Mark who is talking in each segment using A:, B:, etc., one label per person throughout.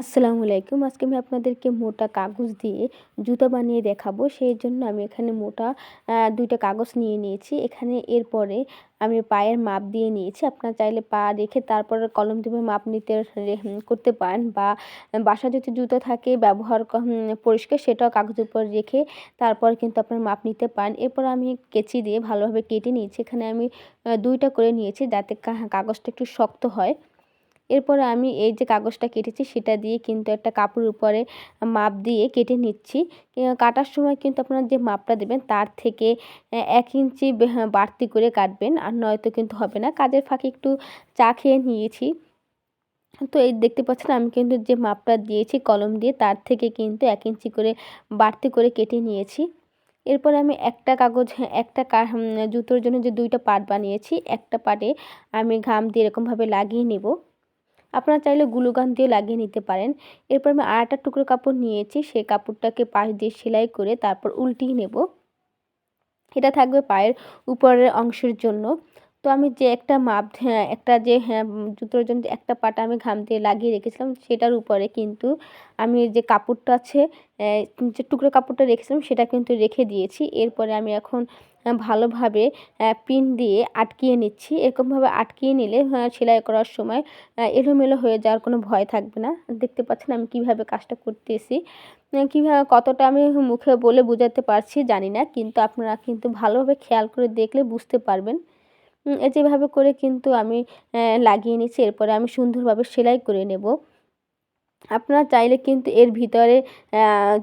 A: আসসালামু আলাইকুম। আজকে আমি আপনাদেরকে মোটা কাগজ দিয়ে জুতো বানিয়ে দেখাবো। সেই জন্য আমি এখানে মোটা দুইটা কাগজ নিয়ে নিয়েছি। এখানে এরপরে আমি পায়ের মাপ দিয়ে নিয়েছি। আপনার চাইলে পা রেখে তারপরে কলম দিয়ে মাপ নিতে করতে পারেন বা বাসা যদি জুতো থাকে, ব্যবহার পরিষ্কার সেটাও কাগজের উপর রেখে তারপর কিন্তু আপনার মাপ নিতে পারেন। এরপর আমি কেচি দিয়ে ভালোভাবে কেটে নিয়েছি। এখানে আমি দুইটা করে নিয়েছি যাতে কাগজটা একটু শক্ত হয়। এরপরে আমি এই যে কাগজটা কেটেছি সেটা দিয়ে কিন্তু একটা কাপড়ের উপরে মাপ দিয়ে কেটে নিচ্ছি। কাটার সময় কিন্তু আপনারা যে মাপটা দেবেন তার থেকে এক ইঞ্চি হ্যাঁ, বাড়তি করে কাটবেন আর নয়তো কিন্তু হবে না। কাজের ফাঁকে একটু চা খেয়ে নিয়েছি। তো এই দেখতে পাচ্ছেন আমি কিন্তু যে মাপটা দিয়েছি কলম দিয়ে তার থেকে কিন্তু এক ইঞ্চি করে বাড়তি করে কেটে নিয়েছি। এরপর আমি একটা কাগজ হ্যাঁ, একটা জুতোর জন্য যে দুইটা পাট বানিয়েছি একটা পাটে আমি ঘাম দিয়ে এরকমভাবে লাগিয়ে নেব। আপনারা চাইলে গুলোগান দিয়ে লাগিয়ে নিতে পারেন। এরপর আমি আরেকটা টুকরো কাপড় নিয়েছি, সেই কাপড়টাকে পাশ দিয়ে সেলাই করে তারপর উল্টিয়ে নেব। এটা থাকবে পায়ের উপরের অংশের জন্য। তো আমি যে একটা মাপ হ্যাঁ একটা যে হ্যাঁ জুতোর জন্য একটা পাটা আমি ঘাম দিয়ে লাগিয়ে রেখেছিলাম, সেটার উপরে কিন্তু আমি যে কাপড়টা আছে যে টুকরো কাপড়টা রেখেছিলাম, সেটা কিন্তু রেখে দিয়েছি। এরপরে আমি এখন ভালোভাবে পিন দিয়ে আটকিয়ে নিচ্ছি। এরকমভাবে আটকিয়ে নিলে সেলাই করার সময় এলোমেলো হয়ে যাওয়ার কোনো ভয় থাকবে না। দেখতে পাচ্ছেন আমি কীভাবে কাজটা করতেছি। কীভাবে, কতটা আমি মুখে বলে বোঝাতে পারছি জানি না, কিন্তু আপনারা কিন্তু ভালোভাবে খেয়াল করে দেখলে বুঝতে পারবেন। যেভাবে করে কিন্তু আমি লাগিয়ে নিচ্ছি। এরপরে আমি সুন্দরভাবে সেলাই করে নেব। আপনারা চাইলে কিন্তু এর ভিতরে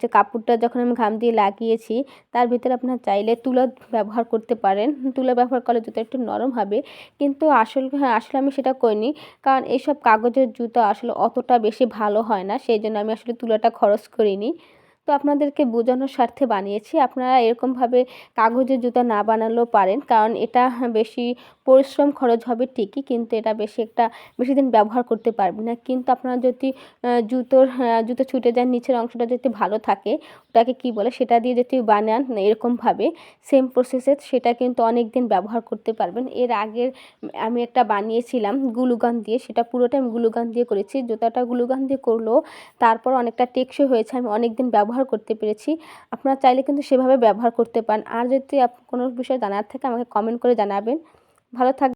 A: যে কাপড়টা যখন আমি ঘাম দিয়ে লাগিয়েছি, তার ভিতরে আপনারা চাইলে তুলো ব্যবহার করতে পারেন। তুলো ব্যবহার করলে জুতো একটু নরম হবে। কিন্তু আসল হ্যাঁ আসলে আমি সেটা করিনি। কারণ এইসব কাগজের জুতো আসলে অতটা বেশি ভালো হয় না। সেই জন্য আমি আসলে তুলোটা খরচ করিনি। তো আপনাদেরকে বোঝানোর স্বার্থে বানিয়েছি। আপনারা এরকমভাবে কাগজের জুতা না বানালেও পারেন, কারণ এটা বেশি পরিশ্রম খরচ হবে ঠিকই, কিন্তু এটা বেশি একটা, বেশি দিন ব্যবহার করতে পারবে না। কিন্তু আপনারা যদি জুতোর জুতো ছুটে যান, নিচের অংশটা যদি ভালো থাকে, ওটাকে কি বলে, সেটা দিয়ে যদি বানান এরকমভাবে সেম প্রসেসে সেটা কিন্তু অনেক দিন ব্যবহার করতে পারবেন। এর আগের, আমি একটা বানিয়েছিলাম গুলুগান দিয়ে, সেটা পুরোটা আমি গুলুগান দিয়ে করেছি। জুতাটা গুলুগান দিয়ে করলেও তারপর অনেকটা টেকসই হয়েছে, আমি অনেক দিন ব্যবহার করতে পেরেছি। আপনারা চাইলে কিন্তু সেভাবে ব্যবহার করতে পারেন। আর যদি কোনো বিষয়ে জানার থাকে, আমাকে কমেন্ট করে জানাবেন। ভালো থাক